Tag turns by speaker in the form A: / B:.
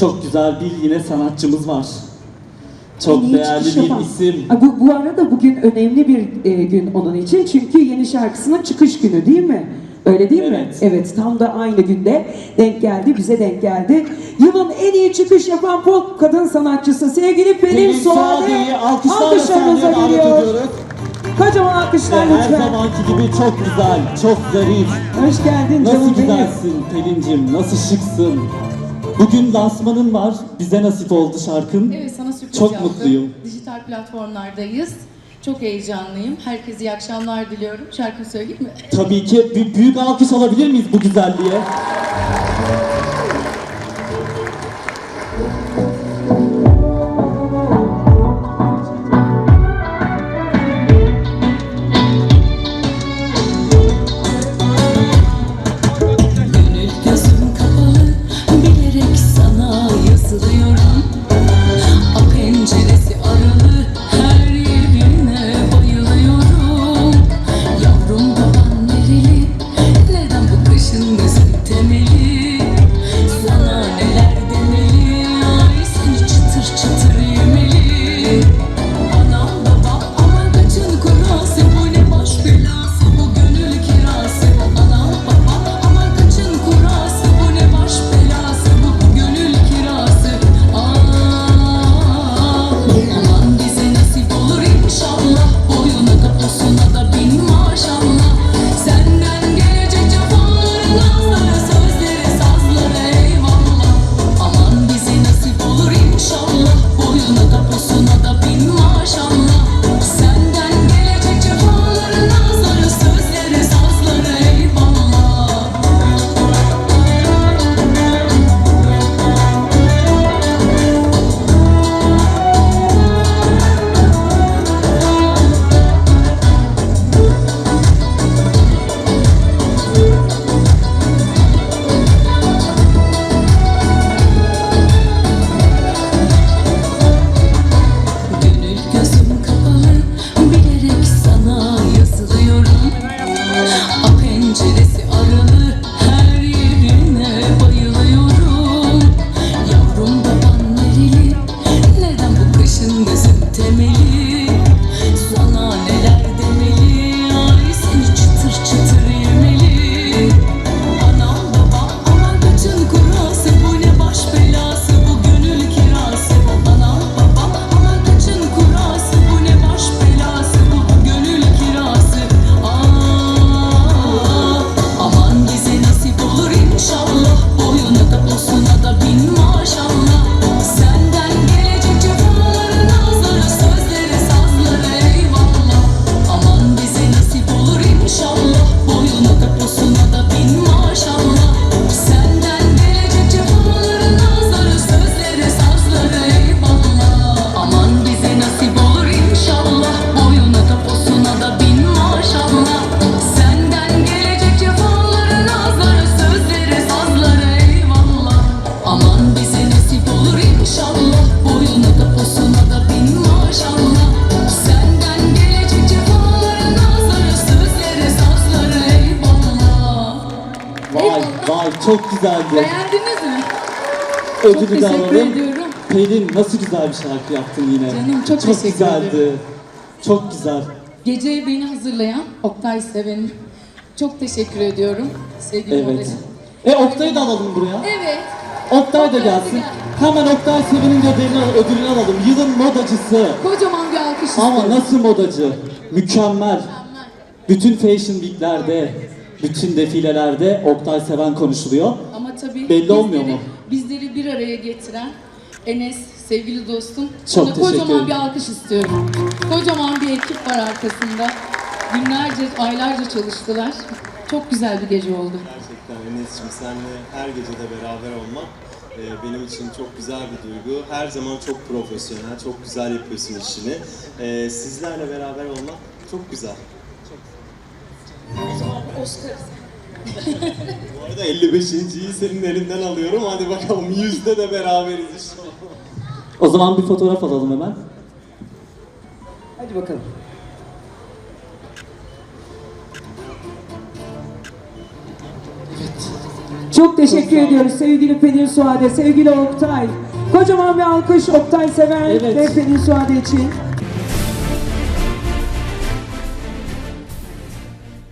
A: Çok güzel bir yine sanatçımız var. Çok
B: En iyi
A: değerli
B: çıkış
A: bir
B: yapan.
A: isim.
B: Ha, Bu, bu arada bugün önemli bir e, gün onun için çünkü yeni şarkısının çıkış günü değil mi? Öyle değil mi?
A: Evet.
B: Evet, tam da aynı günde denk geldi, bize denk geldi. Yılın en iyi çıkış yapan pop kadın sanatçısı sevgili Pelin,
A: Pelin
B: Suade.
A: Suade'yi alkışlarla
B: Alkışlarınıza
A: sahneye davet
B: geliyor.
A: ediyoruz.
B: Kocaman
A: Ve
B: alkışlar
A: her
B: lütfen.
A: zamanki gibi çok güzel, çok zarif.
B: Hoş geldin
A: Nasıl
B: canım benim.
A: güzelsin Pelin'cim, nasıl şıksın. Bugün lansmanın var. Bize nasip oldu şarkın.
C: Evet sana sürpriz
A: Çok
C: yaptım.
A: mutluyum.
C: Dijital platformlardayız. Çok heyecanlıyım. Herkese iyi akşamlar diliyorum. Şarkı söyleyeyim mi?
A: Tabii ki bir büyük alkış alabilir miyiz bu güzelliğe?
D: Gözün temeli. Sana neler
A: Vay vay çok güzeldi.
C: Beğendiniz mi?
A: Ödülü de
C: teşekkür
A: alalım.
C: ediyorum.
A: Pelin nasıl güzel bir şarkı yaptın yine.
C: Canım, çok teşekkür
A: güzeldi.
C: ederim.
A: Çok güzel.
C: Geceyi beni hazırlayan Oktay Seven'e çok teşekkür ediyorum. Sevgili
A: Evet.
C: modacım.
A: E Oktay'ı da alalım buraya.
C: Evet.
A: Oktay da gelsin.
C: gel.
A: Hemen Oktay Seven'in ödülünü, ödülünü alalım. Yılın modacısı.
C: Kocaman bir alkış
A: Ama
C: istiyorum.
A: nasıl modacı? Mükemmel.
C: Mükemmel.
A: Bütün Fashion Week'lerde, bütün defilelerde Oktay Seven konuşuluyor.
C: Ama tabii
A: Belli olmuyor mu?
C: Bizleri bir araya getiren Enes, sevgili dostum.
A: Çok
C: Ona
A: teşekkür
C: kocaman
A: ederim.
C: bir alkış istiyorum. Kocaman bir ekip var arkasında. Günlerce, aylarca çalıştılar. Çok güzel bir gece oldu.
E: Gerçekten Enes'cim seninle her gecede beraber olmak e, benim için çok güzel bir duygu. Her zaman çok profesyonel, çok güzel yapıyorsun işini. E, sizlerle beraber olmak çok güzel. Bu arada 55.yi senin elinden alıyorum. Hadi bakalım yüzde de beraberiz inşallah.
A: O zaman bir fotoğraf alalım hemen.
B: Hadi bakalım.
A: Evet.
B: Çok teşekkür ediyoruz sevgili Pelin Suade, sevgili Oktay. Kocaman bir alkış Oktay Sever
A: Evet.
B: ve Pelin Suade için.